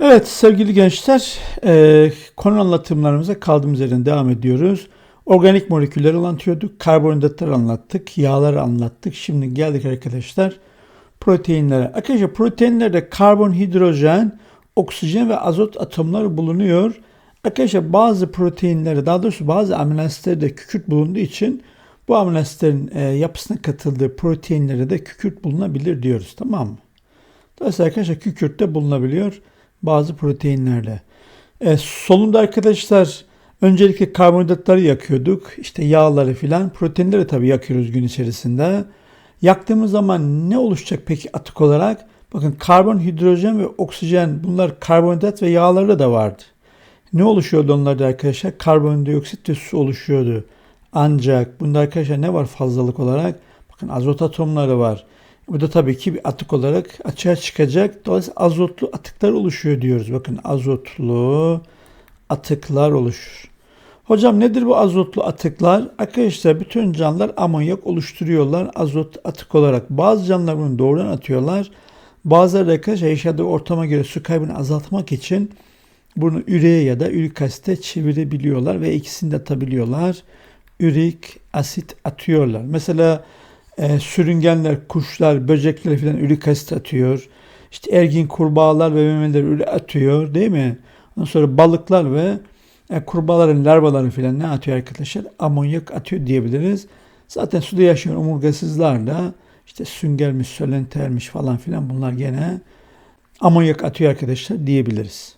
Evet sevgili gençler, e, konu anlatımlarımıza kaldığımız yerden devam ediyoruz. Organik molekülleri anlatıyorduk, karbonhidratları anlattık, yağları anlattık. Şimdi geldik arkadaşlar proteinlere. Arkadaşlar proteinlerde karbon, hidrojen, oksijen ve azot atomları bulunuyor. Arkadaşlar bazı proteinlerde daha doğrusu bazı amino asitlerde kükürt bulunduğu için bu amino asitlerin e, yapısına katıldığı proteinlere de kükürt bulunabilir diyoruz tamam mı? Dolayısıyla arkadaşlar kükürt de bulunabiliyor bazı proteinlerde. E, solunda arkadaşlar öncelikle karbonhidratları yakıyorduk. İşte yağları filan. Proteinleri tabii yakıyoruz gün içerisinde. Yaktığımız zaman ne oluşacak peki atık olarak? Bakın karbon, hidrojen ve oksijen bunlar karbonhidrat ve yağlarda da vardı. Ne oluşuyordu onlarda arkadaşlar? Karbondioksit ve su oluşuyordu. Ancak bunda arkadaşlar ne var fazlalık olarak? Bakın azot atomları var. Bu da tabii ki bir atık olarak açığa çıkacak. Dolayısıyla azotlu atıklar oluşuyor diyoruz. Bakın azotlu atıklar oluşur. Hocam nedir bu azotlu atıklar? Arkadaşlar bütün canlılar amonyak oluşturuyorlar azot atık olarak. Bazı canlılar bunu doğrudan atıyorlar. Bazıları da arkadaşlar yaşadığı ortama göre su kaybını azaltmak için bunu üreye ya da ürik asite çevirebiliyorlar ve ikisini de atabiliyorlar. Ürik asit atıyorlar. Mesela e, sürüngenler, kuşlar, böcekler falan ürik asit atıyor. İşte ergin kurbağalar ve memeler üre atıyor değil mi? Ondan sonra balıklar ve e, kurbağaların larvaları falan ne atıyor arkadaşlar? Amonyak atıyor diyebiliriz. Zaten suda yaşayan omurgasızlar da işte süngermiş, sölentermiş falan filan bunlar gene amonyak atıyor arkadaşlar diyebiliriz.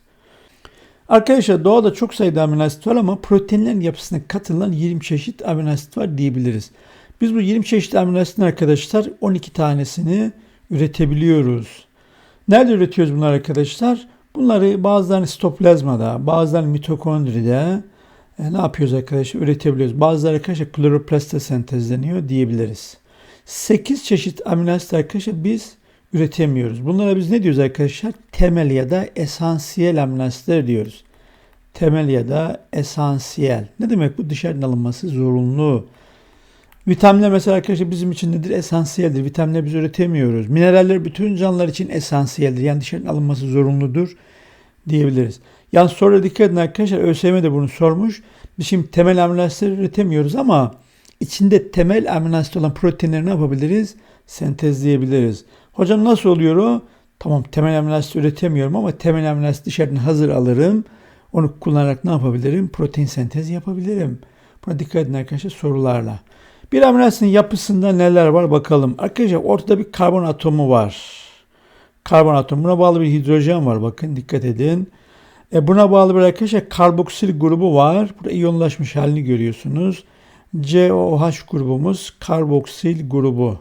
Arkadaşlar doğada çok sayıda amino asit var ama proteinlerin yapısına katılan 20 çeşit amino asit var diyebiliriz. Biz bu 20 çeşit amino asitin arkadaşlar 12 tanesini üretebiliyoruz. Nerede üretiyoruz bunları arkadaşlar? Bunları bazılarını sitoplazmada, bazılarını mitokondride e, ne yapıyoruz arkadaşlar? Üretebiliyoruz. Bazıları arkadaşlar kloroplastta sentezleniyor diyebiliriz. 8 çeşit amino asit arkadaşlar biz üretemiyoruz. Bunlara biz ne diyoruz arkadaşlar? Temel ya da esansiyel amino asitler diyoruz. Temel ya da esansiyel. Ne demek bu? Dışarıdan alınması zorunlu. Vitaminler mesela arkadaşlar bizim için nedir? Esansiyeldir. Vitaminler biz üretemiyoruz. Mineraller bütün canlılar için esansiyeldir. Yani dışarıdan alınması zorunludur diyebiliriz. Yani sonra dikkat edin arkadaşlar ÖSYM de bunu sormuş. Biz şimdi temel amino üretemiyoruz ama içinde temel amino olan proteinleri ne yapabiliriz? Sentezleyebiliriz. Hocam nasıl oluyor o? Tamam temel amino üretemiyorum ama temel amino dışarıdan hazır alırım. Onu kullanarak ne yapabilirim? Protein sentezi yapabilirim. Buna dikkat edin arkadaşlar sorularla. Bir amino asitin yapısında neler var bakalım. Arkadaşlar ortada bir karbon atomu var. Karbon atomu. Buna bağlı bir hidrojen var. Bakın dikkat edin. E buna bağlı bir arkadaşlar karboksil grubu var. Burada iyonlaşmış halini görüyorsunuz. COH grubumuz karboksil grubu.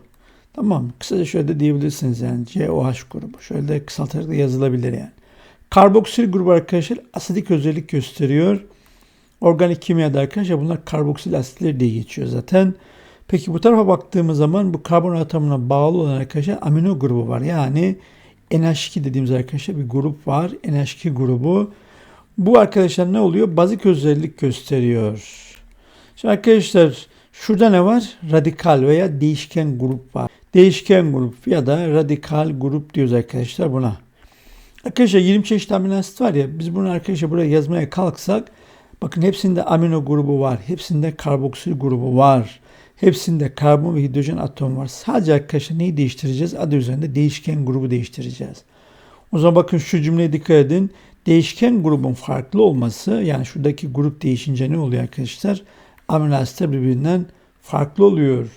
Tamam. Kısaca şöyle de diyebilirsiniz yani. COH grubu. Şöyle de kısaltarak da yazılabilir yani. Karboksil grubu arkadaşlar asidik özellik gösteriyor. Organik kimyada arkadaşlar bunlar karboksil asitler diye geçiyor zaten. Peki bu tarafa baktığımız zaman bu karbon atomuna bağlı olan arkadaşlar amino grubu var. Yani NH2 dediğimiz arkadaşlar bir grup var. NH2 grubu. Bu arkadaşlar ne oluyor? Bazik özellik gösteriyor. Şimdi arkadaşlar şurada ne var? Radikal veya değişken grup var. Değişken grup ya da radikal grup diyoruz arkadaşlar buna. Arkadaşlar 20 çeşit amino asit var ya biz bunu arkadaşlar buraya yazmaya kalksak bakın hepsinde amino grubu var. Hepsinde karboksil grubu var. Hepsinde karbon ve hidrojen atomu var. Sadece arkadaşlar neyi değiştireceğiz? Adı üzerinde değişken grubu değiştireceğiz. O zaman bakın şu cümleye dikkat edin. Değişken grubun farklı olması yani şuradaki grup değişince ne oluyor arkadaşlar? Amino asitler birbirinden farklı oluyor.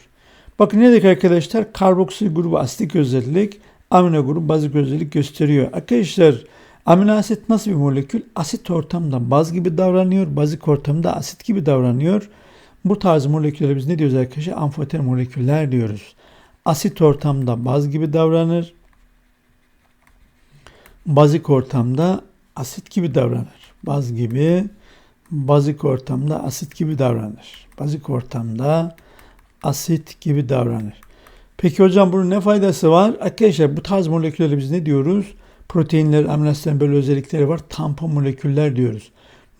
Bakın ne dedik arkadaşlar? Karboksil grubu asitik özellik, amino grubu bazik özellik gösteriyor. Arkadaşlar amino asit nasıl bir molekül? Asit ortamda baz gibi davranıyor, bazik ortamda asit gibi davranıyor. Bu tarz moleküllere biz ne diyoruz arkadaşlar? Amfoter moleküller diyoruz. Asit ortamda baz gibi davranır. Bazik ortamda asit gibi davranır. Baz gibi, bazik ortamda asit gibi davranır. Bazik ortamda asit gibi davranır. Peki hocam bunun ne faydası var? Arkadaşlar bu tarz moleküllere biz ne diyoruz? Proteinler, amino böyle özellikleri var. Tampon moleküller diyoruz.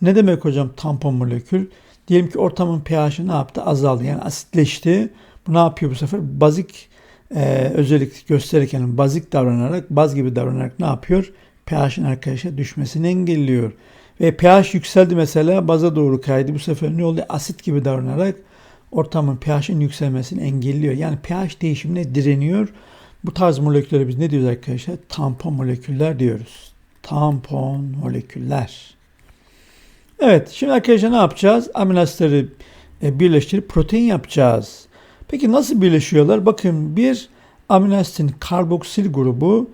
Ne demek hocam tampon molekül? Diyelim ki ortamın pH'i ne yaptı? Azaldı. Yani asitleşti. Bu ne yapıyor bu sefer? Bazik e, özellik gösterirken bazik davranarak, baz gibi davranarak ne yapıyor? pH'in arkadaşlar düşmesini engelliyor. Ve pH yükseldi mesela baza doğru kaydı. Bu sefer ne oluyor? Asit gibi davranarak ortamın pH'in yükselmesini engelliyor. Yani pH değişimine direniyor. Bu tarz moleküllere biz ne diyoruz arkadaşlar? Tampon moleküller diyoruz. Tampon moleküller. Evet şimdi arkadaşlar ne yapacağız? Amino e, birleştirip protein yapacağız. Peki nasıl birleşiyorlar? Bakın bir amino karboksil grubu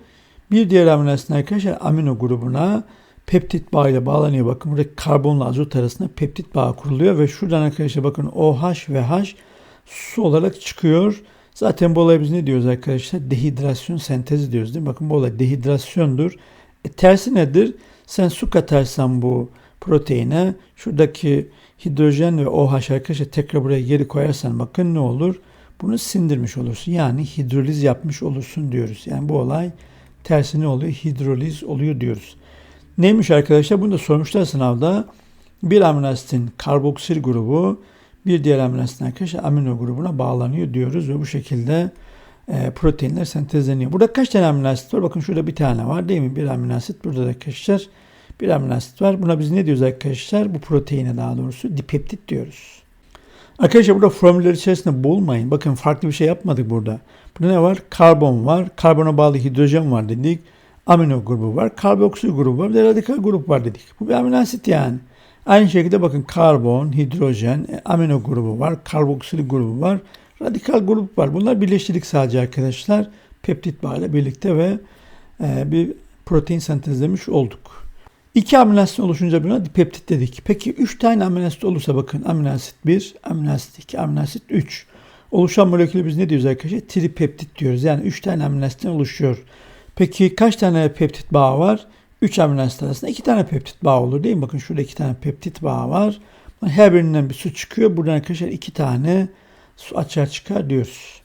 bir diğer amino arkadaşlar amino grubuna peptit bağı ile bağlanıyor. Bakın burada karbonla azot arasında peptit bağı kuruluyor ve şuradan arkadaşlar bakın OH ve H su olarak çıkıyor. Zaten bu olay biz ne diyoruz arkadaşlar? Dehidrasyon sentezi diyoruz değil mi? Bakın bu olay dehidrasyondur. E, tersi nedir? Sen su katarsan bu proteine şuradaki hidrojen ve OH arkadaşlar tekrar buraya geri koyarsan bakın ne olur? Bunu sindirmiş olursun. Yani hidroliz yapmış olursun diyoruz. Yani bu olay tersi ne oluyor? Hidroliz oluyor diyoruz. Neymiş arkadaşlar? Bunu da sormuşlar sınavda. Bir amino asitin karboksil grubu bir diğer amino asitin arkadaşlar amino grubuna bağlanıyor diyoruz ve bu şekilde e, proteinler sentezleniyor. Burada kaç tane amino var? Bakın şurada bir tane var değil mi? Bir amino asit. Burada da arkadaşlar bir amino asit var. Buna biz ne diyoruz arkadaşlar? Bu proteine daha doğrusu dipeptit diyoruz. Arkadaşlar burada formüller içerisinde bulmayın. Bakın farklı bir şey yapmadık burada. Burada ne var? Karbon var. Karbona bağlı hidrojen var dedik. Amino grubu var. Karboksil grubu var. Bir de radikal grup var dedik. Bu bir amino asit yani. Aynı şekilde bakın karbon, hidrojen, e, amino grubu var. Karboksil grubu var. Radikal grup var. Bunlar birleştirdik sadece arkadaşlar. Peptit bağıyla birlikte ve e, bir protein sentezlemiş olduk. İki amino asit oluşunca buna dipeptit dedik. Peki üç tane amino asit olursa bakın amino asit 1, amino asit 2, amino asit 3. Oluşan molekülü biz ne diyoruz arkadaşlar? Tripeptit diyoruz. Yani üç tane amino asitten oluşuyor. Peki kaç tane peptit bağı var? 3 amino asit arasında 2 tane peptit bağı olur değil mi? Bakın şurada 2 tane peptit bağı var. Her birinden bir su çıkıyor. Buradan arkadaşlar 2 tane su açığa çıkar diyoruz.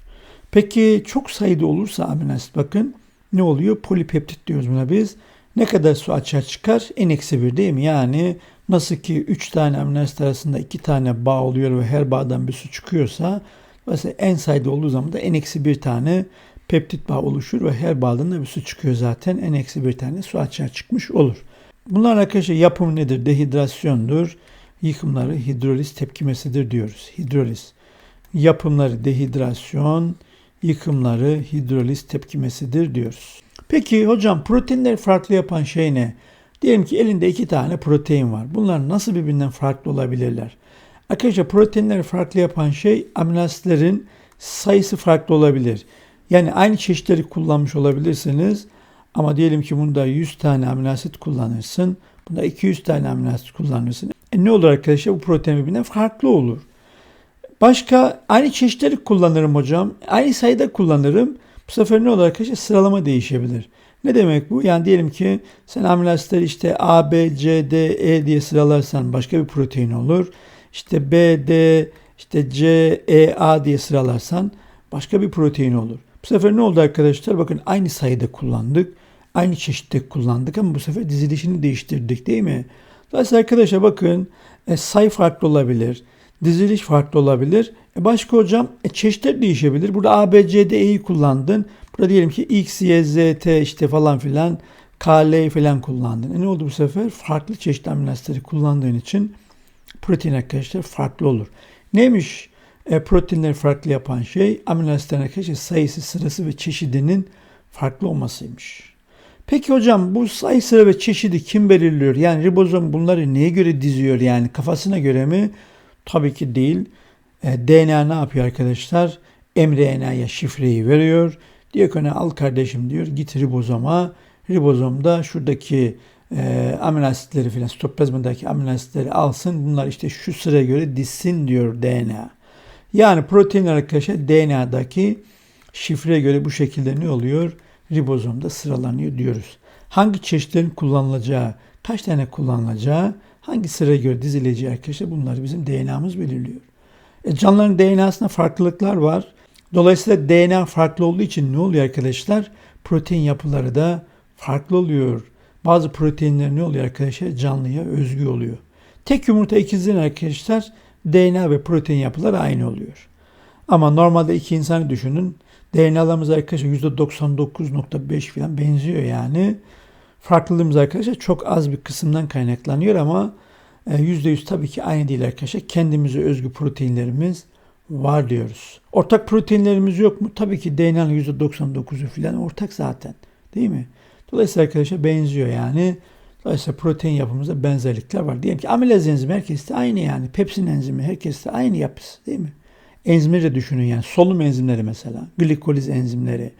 Peki çok sayıda olursa amino asit bakın ne oluyor? Polipeptit diyoruz buna biz. Ne kadar su açığa çıkar? En eksi 1 değil mi? Yani nasıl ki 3 tane amino asit arasında 2 tane bağ oluyor ve her bağdan bir su çıkıyorsa mesela en sayıda olduğu zaman da en eksi 1 tane peptit bağı oluşur ve her bağdan da bir su çıkıyor zaten. En eksi bir tane su açığa çıkmış olur. Bunlar arkadaşlar yapım nedir? Dehidrasyondur. Yıkımları hidroliz tepkimesidir diyoruz. Hidroliz. Yapımları dehidrasyon, yıkımları hidroliz tepkimesidir diyoruz. Peki hocam proteinleri farklı yapan şey ne? Diyelim ki elinde iki tane protein var. Bunlar nasıl birbirinden farklı olabilirler? Arkadaşlar proteinleri farklı yapan şey amino asitlerin sayısı farklı olabilir. Yani aynı çeşitleri kullanmış olabilirsiniz. Ama diyelim ki bunda 100 tane amino asit kullanırsın. Bunda 200 tane amino asit kullanırsın. E ne olur arkadaşlar? Bu protein birbirinden farklı olur. Başka aynı çeşitleri kullanırım hocam. Aynı sayıda kullanırım. Bu sefer ne olur arkadaşlar? Sıralama değişebilir. Ne demek bu? Yani diyelim ki sen amino asitleri işte A, B, C, D, E diye sıralarsan başka bir protein olur. İşte B, D, işte C, E, A diye sıralarsan başka bir protein olur. Bu sefer ne oldu arkadaşlar? Bakın aynı sayıda kullandık. Aynı çeşitte kullandık ama bu sefer dizilişini değiştirdik değil mi? Dolayısıyla arkadaşlar bakın e, sayı farklı olabilir. Diziliş farklı olabilir. E başka hocam e, çeşitler değişebilir. Burada A, B, C, D, E'yi kullandın. Burada diyelim ki X, Y, Z, T işte falan filan K, L falan kullandın. E ne oldu bu sefer? Farklı çeşit amino kullandığın için protein arkadaşlar farklı olur. Neymiş e, proteinleri farklı yapan şey amino arkadaşlar sayısı, sırası ve çeşidinin farklı olmasıymış. Peki hocam bu sayı sıra ve çeşidi kim belirliyor? Yani ribozom bunları neye göre diziyor? Yani kafasına göre mi? Tabii ki değil. E, DNA ne yapıyor arkadaşlar? mRNA'ya şifreyi veriyor. Diyor ki al kardeşim diyor git ribozoma. Ribozomda şuradaki e, amino asitleri filan sitoplazmadaki amino asitleri alsın. Bunlar işte şu sıraya göre dizsin diyor DNA. Yani proteinler arkadaşlar DNA'daki şifreye göre bu şekilde ne oluyor? Ribozomda sıralanıyor diyoruz. Hangi çeşitlerin kullanılacağı, kaç tane kullanılacağı, hangi sıraya göre dizileceği arkadaşlar bunları bizim DNA'mız belirliyor. E, canlıların DNA'sında farklılıklar var. Dolayısıyla DNA farklı olduğu için ne oluyor arkadaşlar? Protein yapıları da farklı oluyor. Bazı proteinler ne oluyor arkadaşlar? Canlıya özgü oluyor. Tek yumurta ikizlerin arkadaşlar DNA ve protein yapıları aynı oluyor. Ama normalde iki insanı düşünün. DNA'larımız arkadaşlar %99.5 falan benziyor yani. Farklılığımız arkadaşlar çok az bir kısımdan kaynaklanıyor ama %100 tabii ki aynı değil arkadaşlar. Kendimize özgü proteinlerimiz var diyoruz. Ortak proteinlerimiz yok mu? Tabii ki DNA'nın %99'u falan ortak zaten. Değil mi? Dolayısıyla arkadaşlar benziyor yani. Dolayısıyla protein yapımızda benzerlikler var. Diyelim ki amilaz enzimi herkeste aynı yani. Pepsin enzimi herkeste aynı yapısı değil mi? Enzimleri de düşünün yani. Solunum enzimleri mesela. Glikoliz enzimleri.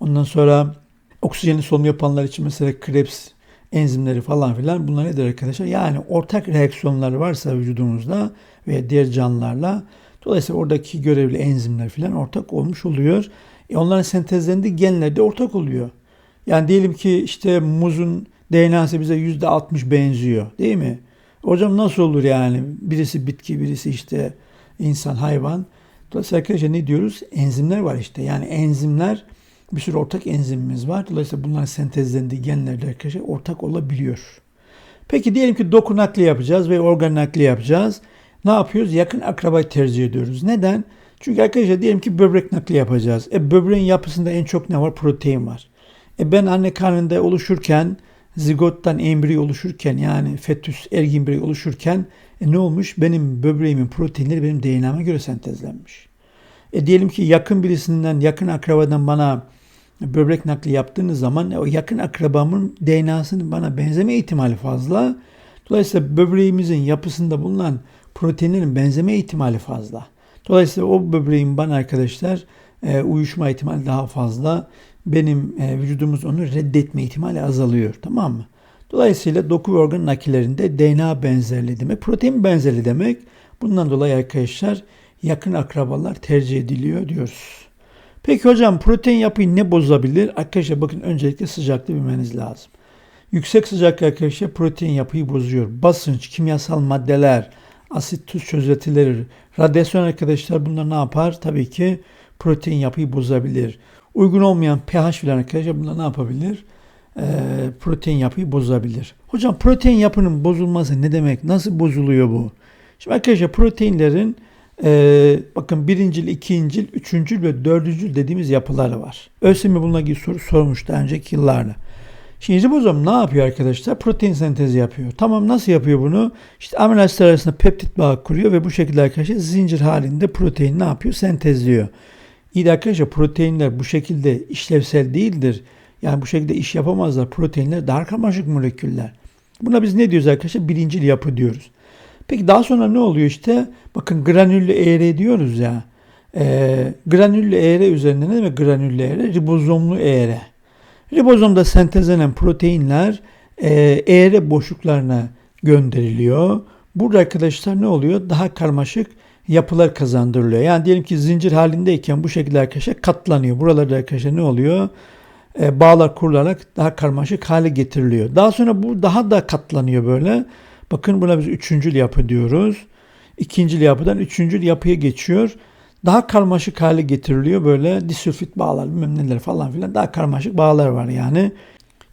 Ondan sonra oksijenli solunum yapanlar için mesela Krebs enzimleri falan filan bunlar nedir arkadaşlar? Yani ortak reaksiyonlar varsa vücudumuzda ve diğer canlılarla dolayısıyla oradaki görevli enzimler filan ortak olmuş oluyor. E onların sentezlendiği genler de ortak oluyor. Yani diyelim ki işte muzun DNA'sı bize %60 benziyor değil mi? Hocam nasıl olur yani? Birisi bitki, birisi işte insan, hayvan. Dolayısıyla arkadaşlar ne diyoruz? Enzimler var işte. Yani enzimler bir sürü ortak enzimimiz var. Dolayısıyla bunların sentezlendiği genlerde arkadaşlar ortak olabiliyor. Peki diyelim ki doku nakli yapacağız ve organ nakli yapacağız. Ne yapıyoruz? Yakın akrabayı tercih ediyoruz. Neden? Çünkü arkadaşlar diyelim ki böbrek nakli yapacağız. E böbreğin yapısında en çok ne var? Protein var. E ben anne karnında oluşurken zigottan embriyo oluşurken yani fetüs ergin birey oluşurken e ne olmuş? Benim böbreğimin proteinleri benim DNA'ma göre sentezlenmiş. E diyelim ki yakın birisinden, yakın akrabadan bana böbrek nakli yaptığınız zaman o yakın akrabamın DNA'sının bana benzeme ihtimali fazla. Dolayısıyla böbreğimizin yapısında bulunan proteinlerin benzeme ihtimali fazla. Dolayısıyla o böbreğin bana arkadaşlar e, uyuşma ihtimali daha fazla. Benim e, vücudumuz onu reddetme ihtimali azalıyor. Tamam mı? Dolayısıyla doku ve organ nakillerinde DNA benzerliği demek, protein benzerliği demek. Bundan dolayı arkadaşlar yakın akrabalar tercih ediliyor diyoruz. Peki hocam protein yapıyı ne bozabilir? Arkadaşlar bakın öncelikle sıcaklığı bilmeniz lazım. Yüksek sıcaklık arkadaşlar protein yapıyı bozuyor. Basınç, kimyasal maddeler, asit tuz çözeltileri, radyasyon arkadaşlar bunlar ne yapar? Tabii ki protein yapıyı bozabilir. Uygun olmayan pH filan arkadaşlar bunlar ne yapabilir? Ee, protein yapıyı bozabilir. Hocam protein yapının bozulması ne demek? Nasıl bozuluyor bu? Şimdi arkadaşlar proteinlerin e, bakın birincil, ikincil, üçüncül ve dördüncül dediğimiz yapıları var. ÖSYM bununla ilgili soru sormuş daha önceki yıllarda. Şimdi ribozom ne yapıyor arkadaşlar? Protein sentezi yapıyor. Tamam nasıl yapıyor bunu? İşte amino asitler arasında peptit bağı kuruyor ve bu şekilde arkadaşlar zincir halinde protein ne yapıyor? Sentezliyor. İyi de arkadaşlar proteinler bu şekilde işlevsel değildir. Yani bu şekilde iş yapamazlar. Proteinler daha karmaşık moleküller. Buna biz ne diyoruz arkadaşlar? Birincil yapı diyoruz. Peki daha sonra ne oluyor işte? Bakın granüllü eğre diyoruz ya. E, granüllü eğre üzerinde ne demek granüllü eğre? Ribozomlu eğre. Ribozomda sentezlenen proteinler e, eğre boşluklarına gönderiliyor. Burada arkadaşlar ne oluyor? Daha karmaşık yapılar kazandırılıyor. Yani diyelim ki zincir halindeyken bu şekilde arkadaşlar katlanıyor. Buralarda arkadaşlar ne oluyor? E, bağlar kurularak daha karmaşık hale getiriliyor. Daha sonra bu daha da katlanıyor böyle. Bakın buna biz üçüncül yapı diyoruz. İkincil yapıdan üçüncül yapıya geçiyor. Daha karmaşık hale getiriliyor böyle disülfit bağlar bilmem neler falan filan daha karmaşık bağlar var yani.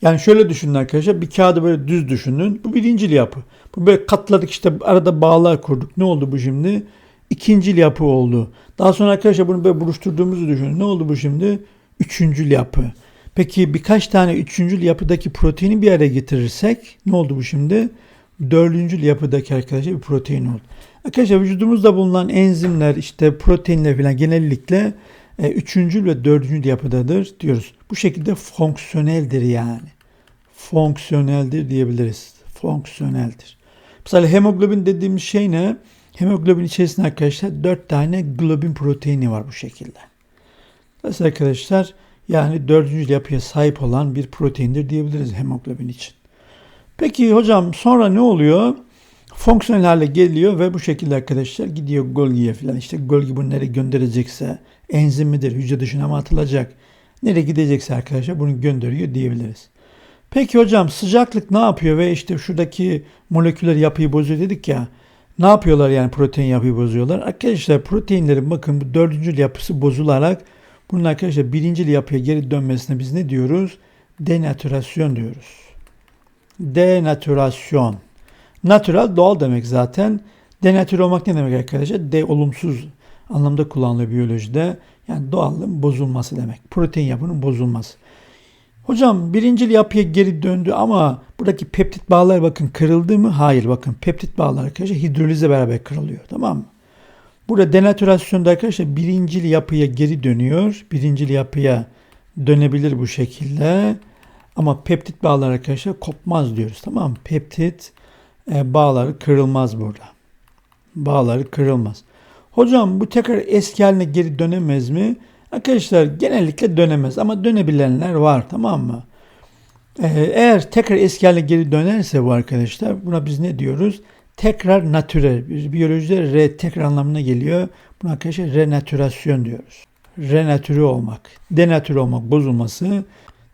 Yani şöyle düşünün arkadaşlar bir kağıdı böyle düz düşünün. Bu birincil yapı. Bu böyle katladık işte arada bağlar kurduk. Ne oldu bu şimdi? İkincil yapı oldu. Daha sonra arkadaşlar bunu böyle buruşturduğumuzu düşünün. Ne oldu bu şimdi? Üçüncül yapı. Peki birkaç tane üçüncül yapıdaki proteini bir araya getirirsek ne oldu bu şimdi? Dördüncül yapıdaki arkadaşlar bir protein oldu. Arkadaşlar vücudumuzda bulunan enzimler işte proteinler falan genellikle e, üçüncül ve dördüncül yapıdadır diyoruz. Bu şekilde fonksiyoneldir yani. Fonksiyoneldir diyebiliriz. Fonksiyoneldir. Mesela hemoglobin dediğimiz şey ne? Hemoglobin içerisinde arkadaşlar 4 tane globin proteini var bu şekilde. Mesela arkadaşlar yani dördüncü yapıya sahip olan bir proteindir diyebiliriz hemoglobin için. Peki hocam sonra ne oluyor? Fonksiyonel hale geliyor ve bu şekilde arkadaşlar gidiyor Golgi'ye falan. İşte Golgi bunu nereye gönderecekse enzim midir, hücre dışına mı atılacak? Nereye gidecekse arkadaşlar bunu gönderiyor diyebiliriz. Peki hocam sıcaklık ne yapıyor ve işte şuradaki moleküler yapıyı bozuyor dedik ya. Ne yapıyorlar yani protein yapıyı bozuyorlar? Arkadaşlar proteinlerin bakın bu dördüncü yapısı bozularak bunun arkadaşlar birinci yapıya geri dönmesine biz ne diyoruz? Denatürasyon diyoruz. Denatürasyon. Natural doğal demek zaten. Denatür olmak ne demek arkadaşlar? De olumsuz anlamda kullanılıyor biyolojide. Yani doğallığın bozulması demek. Protein yapının bozulması. Hocam birincil yapıya geri döndü ama buradaki peptit bağlar bakın kırıldı mı? Hayır bakın peptit bağlar arkadaşlar hidrolizle beraber kırılıyor tamam mı? Burada denatürasyonda arkadaşlar birincil yapıya geri dönüyor. Birincil yapıya dönebilir bu şekilde. Ama peptit bağlar arkadaşlar kopmaz diyoruz tamam mı? Peptit e, bağları kırılmaz burada. Bağları kırılmaz. Hocam bu tekrar eski haline geri dönemez mi? Arkadaşlar genellikle dönemez ama dönebilenler var tamam mı? Ee, eğer tekrar eski haline geri dönerse bu arkadaşlar buna biz ne diyoruz? Tekrar natürel. Biyolojide re tekrar anlamına geliyor. Buna arkadaşlar renatürasyon diyoruz. Renatürü olmak, denatürü olmak, bozulması.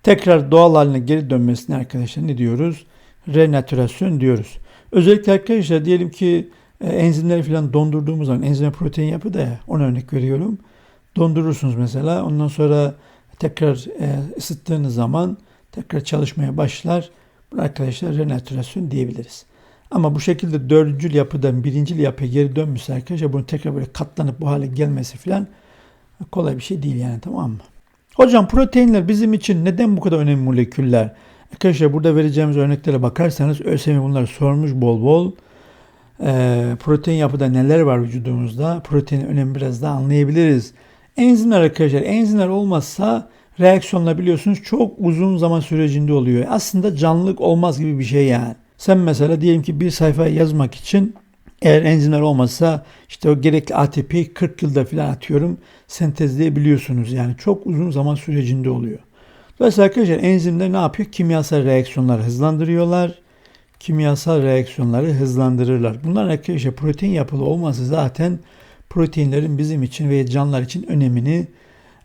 Tekrar doğal haline geri dönmesine arkadaşlar ne diyoruz? Renatürasyon diyoruz. Özellikle arkadaşlar diyelim ki e, enzimleri falan dondurduğumuz zaman enzim protein yapı da ya, ona örnek veriyorum. Dondurursunuz mesela. Ondan sonra tekrar e, ısıttığınız zaman tekrar çalışmaya başlar. Bu arkadaşlar renatürasyon diyebiliriz. Ama bu şekilde dördüncül yapıdan birincil yapıya geri dönmüşse arkadaşlar bunun tekrar böyle katlanıp bu hale gelmesi falan kolay bir şey değil yani tamam mı? Hocam proteinler bizim için neden bu kadar önemli moleküller? Arkadaşlar burada vereceğimiz örneklere bakarsanız ÖSYM bunları sormuş bol bol. Ee, protein yapıda neler var vücudumuzda? Proteinin önemi biraz daha anlayabiliriz. Enzimler arkadaşlar enzimler olmazsa reaksiyonlar biliyorsunuz çok uzun zaman sürecinde oluyor. Aslında canlılık olmaz gibi bir şey yani. Sen mesela diyelim ki bir sayfayı yazmak için eğer enzimler olmazsa işte o gerekli ATP'yi 40 yılda falan atıyorum sentezleyebiliyorsunuz. Yani çok uzun zaman sürecinde oluyor. Dolayısıyla arkadaşlar enzimler ne yapıyor? Kimyasal reaksiyonları hızlandırıyorlar. Kimyasal reaksiyonları hızlandırırlar. Bunlar arkadaşlar protein yapılı olması zaten proteinlerin bizim için ve canlılar için önemini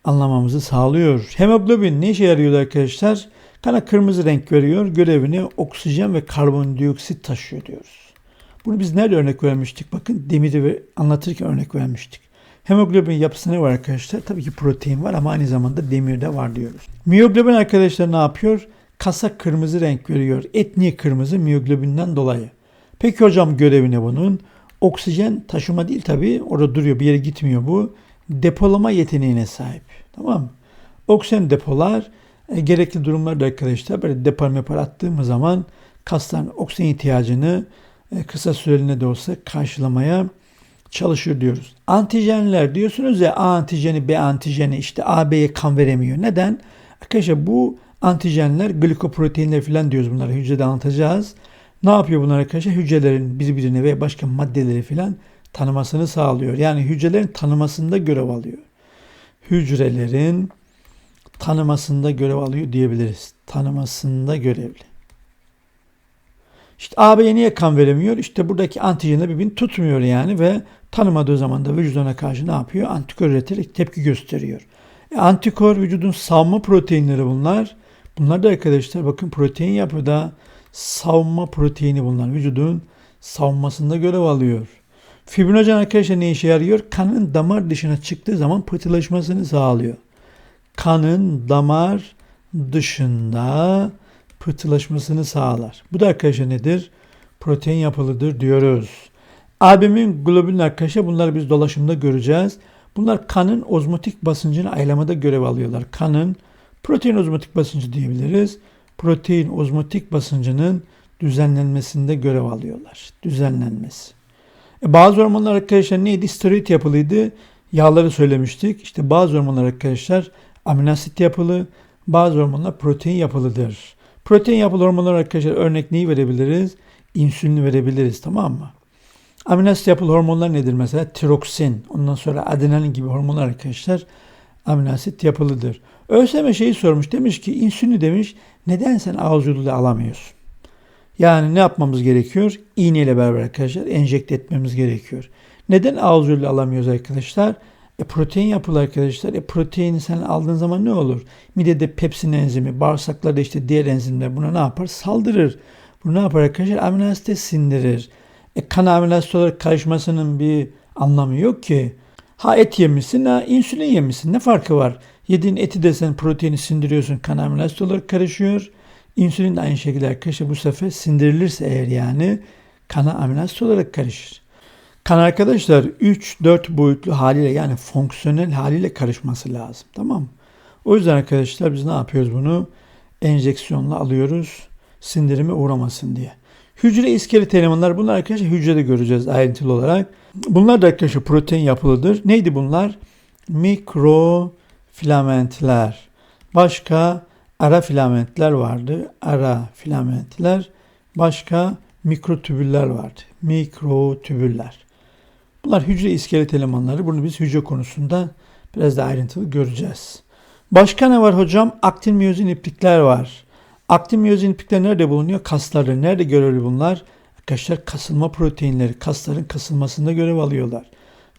anlamamızı sağlıyor. Hemoglobin ne işe yarıyor arkadaşlar? Kana kırmızı renk veriyor. Görevini oksijen ve karbondioksit taşıyor diyoruz. Bunu biz nerede örnek vermiştik? Bakın demiri anlatırken örnek vermiştik. Hemoglobin yapısı ne var arkadaşlar? Tabii ki protein var ama aynı zamanda demir de var diyoruz. Miyoglobin arkadaşlar ne yapıyor? Kasa kırmızı renk veriyor. Et niye kırmızı? Miyoglobinden dolayı. Peki hocam görevi ne bunun? Oksijen taşıma değil tabii. Orada duruyor bir yere gitmiyor bu. Depolama yeteneğine sahip. Tamam mı? Oksijen depolar e, gerekli durumlarda arkadaşlar böyle depar mepar attığımız zaman kasların oksijen ihtiyacını kısa süreliğine de olsa karşılamaya çalışır diyoruz. Antijenler diyorsunuz ya A antijeni B antijeni işte A B'ye kan veremiyor. Neden? Arkadaşlar bu antijenler glikoproteinler falan diyoruz bunları hücrede anlatacağız. Ne yapıyor bunlar arkadaşlar? Hücrelerin birbirine ve başka maddeleri filan tanımasını sağlıyor. Yani hücrelerin tanımasında görev alıyor. Hücrelerin tanımasında görev alıyor diyebiliriz. Tanımasında görevli. İşte AB'ye niye kan veremiyor? İşte buradaki antijenler birbirini tutmuyor yani ve tanımadığı zaman da vücuduna karşı ne yapıyor? Antikor üreterek tepki gösteriyor. E, antikor vücudun savunma proteinleri bunlar. Bunlar da arkadaşlar bakın protein yapıda savunma proteini bunlar. Vücudun savunmasında görev alıyor. Fibrinojen arkadaşlar ne işe yarıyor? Kanın damar dışına çıktığı zaman pıhtılaşmasını sağlıyor. Kanın damar dışında pıhtılaşmasını sağlar. Bu da arkadaşlar nedir? Protein yapılıdır diyoruz. Albumin, globulin arkadaşlar bunları biz dolaşımda göreceğiz. Bunlar kanın ozmotik basıncını aylamada görev alıyorlar. Kanın protein ozmotik basıncı diyebiliriz protein ozmotik basıncının düzenlenmesinde görev alıyorlar. Düzenlenmesi. E bazı hormonlar arkadaşlar neydi? Steroid yapılıydı. Yağları söylemiştik. İşte bazı hormonlar arkadaşlar aminoasit yapılı, bazı hormonlar protein yapılıdır. Protein yapılı hormonlar arkadaşlar örnek neyi verebiliriz? İnsülin verebiliriz tamam mı? Aminoasit yapılı hormonlar nedir mesela? Tiroksin, ondan sonra adrenalin gibi hormonlar arkadaşlar aminoasit yapılıdır. ÖSYM şeyi sormuş. Demiş ki insülini demiş neden sen ağız yoluyla alamıyorsun? Yani ne yapmamız gerekiyor? İğneyle beraber arkadaşlar enjekte etmemiz gerekiyor. Neden ağız yoluyla alamıyoruz arkadaşlar? E protein yapılı arkadaşlar. E proteini sen aldığın zaman ne olur? Midede pepsin enzimi, bağırsaklarda işte diğer enzimler buna ne yapar? Saldırır. Bu ne yapar arkadaşlar? Amino asit sindirir. E kan amino asit olarak karışmasının bir anlamı yok ki. Ha et yemişsin ha insülin yemişsin. Ne farkı var? Yediğin eti de sen proteini sindiriyorsun. Kan aminoasit olarak karışıyor. İnsülin de aynı şekilde arkadaşlar bu sefer sindirilirse eğer yani kana aminoasit olarak karışır. Kan arkadaşlar 3-4 boyutlu haliyle yani fonksiyonel haliyle karışması lazım. Tamam mı? O yüzden arkadaşlar biz ne yapıyoruz bunu? enjeksiyonla alıyoruz sindirime uğramasın diye. Hücre iskelet elemanlar bunlar arkadaşlar hücrede göreceğiz ayrıntılı olarak. Bunlar da arkadaşlar protein yapılıdır. Neydi bunlar? Mikrofilamentler. Başka ara filamentler vardı. Ara filamentler. Başka mikrotübüller vardı. Mikrotübüller. Bunlar hücre iskelet elemanları. Bunu biz hücre konusunda biraz da ayrıntılı göreceğiz. Başka ne var hocam? Aktin miyozin iplikler var. Aktin miyozin iplikler nerede bulunuyor? Kaslarda. Nerede görevli bunlar? Arkadaşlar kasılma proteinleri. Kasların kasılmasında görev alıyorlar.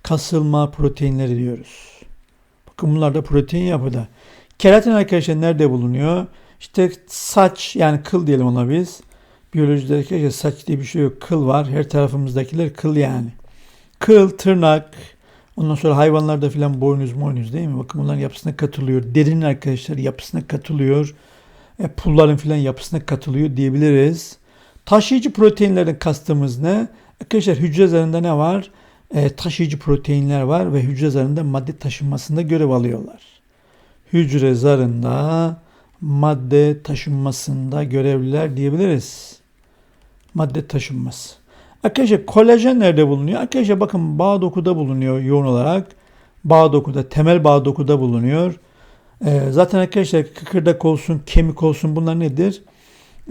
Kasılma proteinleri diyoruz. Bakın bunlar da protein yapıda. Keratin arkadaşlar nerede bulunuyor? İşte saç yani kıl diyelim ona biz. Biyolojide arkadaşlar saç diye bir şey yok. Kıl var. Her tarafımızdakiler kıl yani. Kıl, tırnak, ondan sonra hayvanlarda filan boynuz boynuz değil mi? Bakın bunların yapısına katılıyor. Derinin arkadaşlar yapısına katılıyor. E, pulların filan yapısına katılıyor diyebiliriz. Taşıyıcı proteinlerden kastımız ne? Arkadaşlar hücre zarında ne var? E, taşıyıcı proteinler var ve hücre zarında madde taşınmasında görev alıyorlar. Hücre zarında madde taşınmasında görevliler diyebiliriz. Madde taşınması. Arkadaşlar kolajen nerede bulunuyor? Arkadaşlar bakın bağ dokuda bulunuyor yoğun olarak. Bağ dokuda, temel bağ dokuda bulunuyor. Ee, zaten arkadaşlar kıkırdak olsun, kemik olsun bunlar nedir?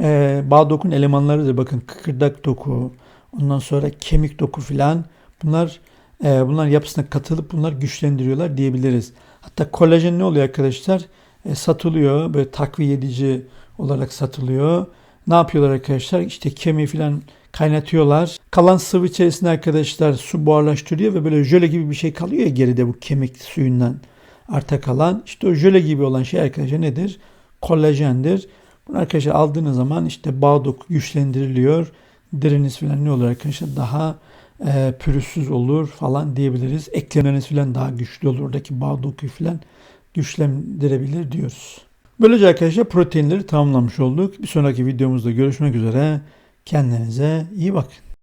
Ee, bağ dokun elemanlarıdır. Bakın kıkırdak doku, ondan sonra kemik doku filan. Bunlar e, bunlar yapısına katılıp bunlar güçlendiriyorlar diyebiliriz. Hatta kolajen ne oluyor arkadaşlar? E, satılıyor. Böyle takviye edici olarak satılıyor. Ne yapıyorlar arkadaşlar? İşte kemiği filan kaynatıyorlar. Kalan sıvı içerisinde arkadaşlar su buharlaştırıyor ve böyle jöle gibi bir şey kalıyor ya geride bu kemik suyundan arta kalan. İşte o jöle gibi olan şey arkadaşlar nedir? Kolajendir. Bunu arkadaşlar aldığınız zaman işte bağ doku güçlendiriliyor. Deriniz falan ne olur arkadaşlar? Daha e, pürüzsüz olur falan diyebiliriz. Eklemleriniz falan daha güçlü olur. Oradaki bağ dokuyu falan güçlendirebilir diyoruz. Böylece arkadaşlar proteinleri tamamlamış olduk. Bir sonraki videomuzda görüşmek üzere. Kendinize iyi bakın.